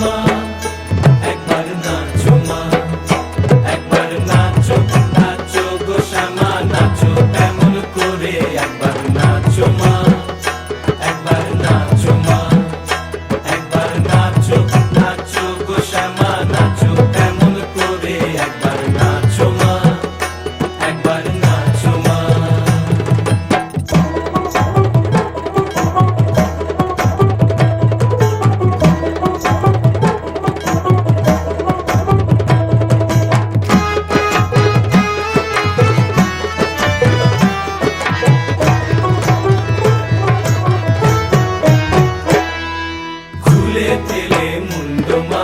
ঝুমা একবার না ঝুমা একবার নাচো নাচো গোসামা নাচো একবার নাচো মা। உள்ளத்திலே முண்டுமா